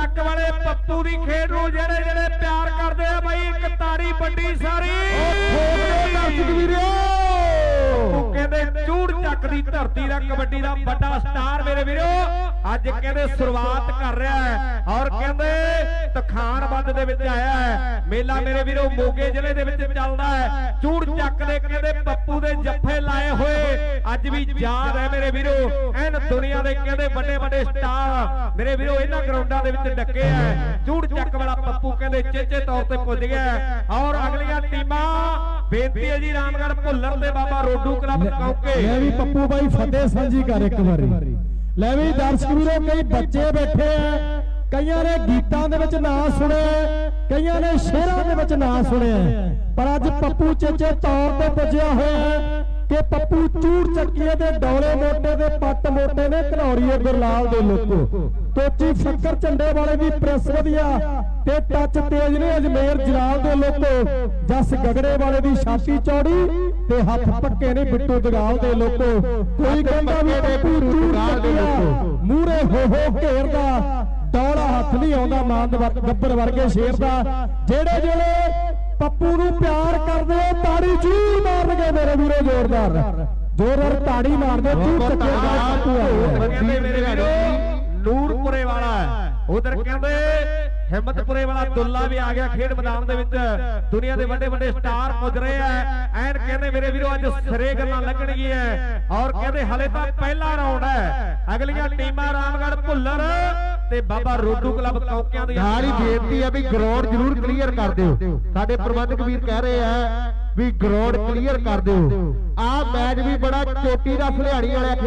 ਚੱਕ ਵਾਲੇ ਪੱਪੂ ਦੀ ਖੇਡ ਨੂੰ ਜਿਹੜੇ ਜਿਹੜੇ ਪਿਆਰ ਕਰਦੇ ਆ ਬਾਈ, ਇੱਕ ਤਾੜੀ ਵੱਡੀ ਸਾਰੀ। ਦਰਸ਼ਕ ਵੀਰੋ ਕਹਿੰਦੇ ਚੂੜ ਚੱਕ ਦੀ ਧਰਤੀ ਦਾ ਕਬੱਡੀ ਦਾ ਵੱਡਾ ਸਟਾਰ ਮੇਰੇ ਵੀਰੋ। ਅੱਜ ਕਹਿੰਦੇ ਸ਼ੁਰੂਆਤ ਕਰ ਰਿਹਾ ਹੈ ਔਰ ਕਹਿੰਦੇ ਤਖਾਨਬੰਦ ਦੇ ਵਿੱਚ ਆਇਆ ਹੈ। ਮੇਲਾ ਮੇਰੇ ਵੀਰੋ ਮੋਗੇ ਜ਼ਿਲ੍ਹੇ ਦੇ ਵਿੱਚ ਚੱਲਦਾ ਹੈ। ਚੂੜ ਚੱਕ ਦੇ ਕਹਿੰਦੇ ਪੱਪੂ ਦੇ ਜੱਫੇ ਲਾਏ ਹੋਏ ਅੱਜ ਵੀ ਯਾਦ ਹੈ ਮੇਰੇ ਵੀਰੋ ਐਨ ਦੁਨੀਆ ਦੇ ਕਹਿੰਦੇ ਵੱਡੇ ਵੱਡੇ ਸਟਾਰ ਮੇਰੇ ਵੀਰੋ ਇਹਨਾਂ ਗਰਾਊਂਡਾਂ ਦੇ ਵਿੱਚ ਡੱਕੇ ਹੈ। ਚੂੜ ਚੱਕ ਵਾਲਾ ਪੱਪੂ ਕਹਿੰਦੇ ਚੇਚੇ ਤੌਰ ਤੇ ਪੁੱਜ ਗਿਆ। ਔਰ ਅਗਲੀਆਂ ਟੀਮਾਂ ਬੇਨਤੀ ਹੈ ਜੀ ਰਾਮਗੜ੍ਹ ਭੁੱਲਰ ਤੇ ਬਾਬਾ ਰੋਡੂ ਕਲੱਬ ਕੌਕੇ ਲੈ ਵੀ ਪੱਪੂ ਬਾਈ ਫਤਿਹ ਸਾਂਝੀ ਕਰ ਇੱਕ ਵਾਰੀ। ਲੈ ਵੀ ਦਰਸ਼ਕ ਵੀਰੋ ਕਈ ਬੱਚੇ ਬੈਠੇ ਆ। ਕਈਆਂ ਨੇ ਗੀਤਾਂ ਦੇ ਵਿੱਚ ਨਾਂ ਸੁਣਿਆ ਕਈਆਂ ਨੇ ਸ਼ੇਰਾਂ ਦੇ ਵਿੱਚ ਨਾਂ ਸੁਣਿਆ। ਪਰ ਅੱਜ ਪੱਪੂ ਚੇਚੇ ਤੌਰ ਤੇ ਪੁੱਜਿਆ ਹੋਇਆ ਕਿ ਪੱਪੂ ਚੂੜ ਚੱਕੀਏ ਦੇ ਡੌਲੇ ਮੋਟੇ ਦੇ ਪੱਟ ਮੋਟੇ ਨੇ ਘਨੌਰੀਏ ਗੁਰਲਾਲ ਦੇ ਲੋਕੋ। ਤੋਚੀ ਫੱਕਰ ਝੰਡੇ ਵਾਲੇ ਦੀ ਪ੍ਰੈਸ ਵਧੀਆ ਤੇ ਟੱਚ ਤੇਜ ਨੇ ਅਜਮੇਰ ਜਲਾਲ ਦੇ ਲੋਕੋ। ਜਸ ਗਗੜੇ ਵਾਲੇ ਦੀ ਛਾਤੀ ਚੌੜੀ ਤੇ ਹੱਥ ਪੱਕੇ ਨੇ ਬਿੱਟੂ ਦਗਾਲ ਦੇ ਲੋਕੋ। ਕੋਈ ਕਹਿੰਦਾ ਵੀ ਪੱਪੂ ਚੂੜ ਚੱਕਿਆ। ਮੂਰੇ ਹੋ ਹੋ ਘੇਰਦਾ ਡੌਲਾ ਹੱਥ ਨਹੀਂ ਆਉਂਦਾ ਮਾਨ ਗੱਬਰ ਵਰਗੇ ਸ਼ੇਰ ਦਾ। ਜਿਹੜੇ ਜਿਹੜੇ ਮਾਰਨਗੇ ਮੇਰੇ ਵੀਰੋ ਜ਼ੋਰਦਾਰ। ਜ਼ੋਰਦਾਰ ਤਾੜੀ ਮਾਰਦੇ ਚੂੜ ਚੱਕਿਆ ਦਾ ਆ। ਕਹਿੰਦੇ ਮੇਰੇ ਵੀਰੋ ਨੂਰਪੁਰੇ ਵਾਲਾ ਉਧਰ ਕਹਿੰਦੇ ਹਿੰਮਤਪੁਰੇ ਵਾਲਾ ਦੁੱਲਾ ਵੀ ਆ ਗਿਆ ਖੇਡ ਮੈਦਾਨ ਦੇ ਵਿੱਚ। ਦੁਨੀਆ ਦੇ ਵੱਡੇ ਵੱਡੇ ਸਟਾਰ ਪੁੱਜ ਰਹੇ ਆ। ਐਨ ਕਹਿੰਦੇ ਮੇਰੇ ਵੀਰੋ ਅੱਜ ਸਿਰੇ ਗੱਲਾਂ ਲੱਗਣਗੀਆਂ। ਔਰ ਕਹਿੰਦੇ ਹਲੇ ਤਾਂ ਪਹਿਲਾ ਰਾਉਂਡ ਹੈ। ਅਗਲੀਆਂ ਟੀਮਾਂ ਰਾਮਗੜ੍ਹ ਭੁੱਲਰ ਤੇ ਬਾਬਾ ਰੋਡੂ ਕਲੱਬ ਕੌਕਿਆਂ ਦੀਆਂ ਨਾਲ ਹੀ ਬੇਨਤੀ ਹੈ ਵੀ ਗਰਾਊਂਡ ਜ਼ਰੂਰ ਕਲੀਅਰ ਕਰ ਦਿਓ। ਸਾਡੇ ਪ੍ਰਬੰਧਕ ਵੀਰ ਕਹਿ ਰਹੇ ਆ ਵੀ ਗਰਾਊਂਡ ਕਲੀਅਰ ਕਰ ਦਿਓ। ਆਹ ਮੈਚ ਵੀ ਬੜਾ ਚੋਟੀ ਦਾ ਫਲਿਆੜੀ ਵਾਲਾ